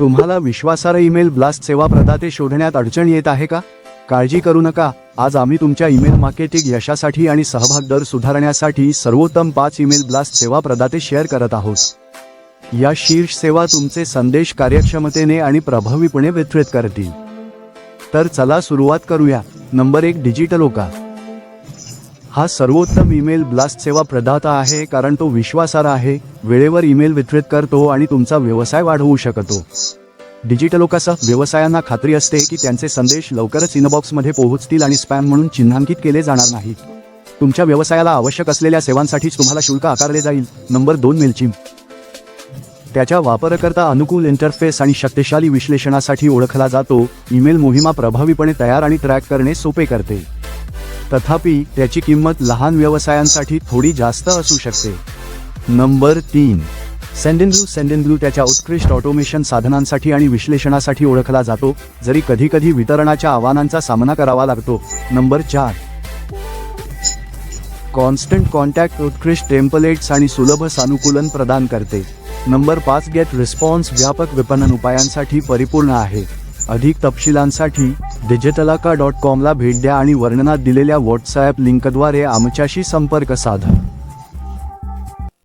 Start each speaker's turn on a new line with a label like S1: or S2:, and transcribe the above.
S1: तुम्हाला विश्वासार्ह email blast सेवा प्रदाते शोधण्यात अडचण येत आहे का? काळजी करू नका. आज आम्ही तुमच्या ईमेल मार्केटिंग यशासाठी आणि सहभाग दर सुधारण्यासाठी सर्वोत्तम पाच ईमेल ब्लास्ट सेवा प्रदाते शेअर करत आहोत. या शीर्ष सेवा तुमचे संदेश कार्यक्षमतेने आणि प्रभावीपणे वितरित करतील. तर चला सुरुवात करूया. नंबर एक डिजिटल ओका. हा सर्वोत्तम ईमेल ब्लास्ट सेवा प्रदाता आहे कारण तो विश्वासार्ह आहे वेळेवर ईमेल वितरित करतो आणि तुमचा व्यवसाय वाढवू शकतो. डिजिटलोकासह व्यवसायांना खात्री असते की त्यांचे संदेश लवकरच इनबॉक्समध्ये पोहोचतील आणि स्पॅम म्हणून चिन्हांकित केले जाणार नाहीत. तुमच्या व्यवसायाला आवश्यक असलेल्या सेवांसाठीच तुम्हाला शुल्क आकारले जाईल. नंबर दोन मेलचिम. त्याच्या वापरकर्ता अनुकूल इंटरफेस आणि शक्तिशाली विश्लेषणासाठी ओळखला जातो. ईमेल मोहिमा प्रभावीपणे तयार आणि ट्रॅक करणे सोपे करते. तथापि त्याची किंमत लहान व्यवसायांसाठी थोडी जास्त असू शकते. नंबर तीन. सेंडेनब्लू सेंडेनब्लू त्याच्या उत्कृष्ट ऑटोमेशन साधनांसाठी आणि विश्लेषणासाठी ओळखला जातो जरी कधीकधी वितरणाच्या आव्हानांचा सामना करावा लागतो. नंबर चार. कॉन्स्टंट कॉन्टॅक्ट उत्कृष्ट टेम्पलेट्स आणि सुलभ सानुकूलन प्रदान करते. नंबर पाच. गेट रिस्पॉन्स व्यापक विपणन उपायांसाठी परिपूर्ण आहे. अधिक तपशिलांसाठी डिजिटलाका डॉट कॉमला भेट द्या आणि वर्णनात दिलेल्या व्हॉट्सॲप लिंकद्वारे आमच्याशी संपर्क साधा.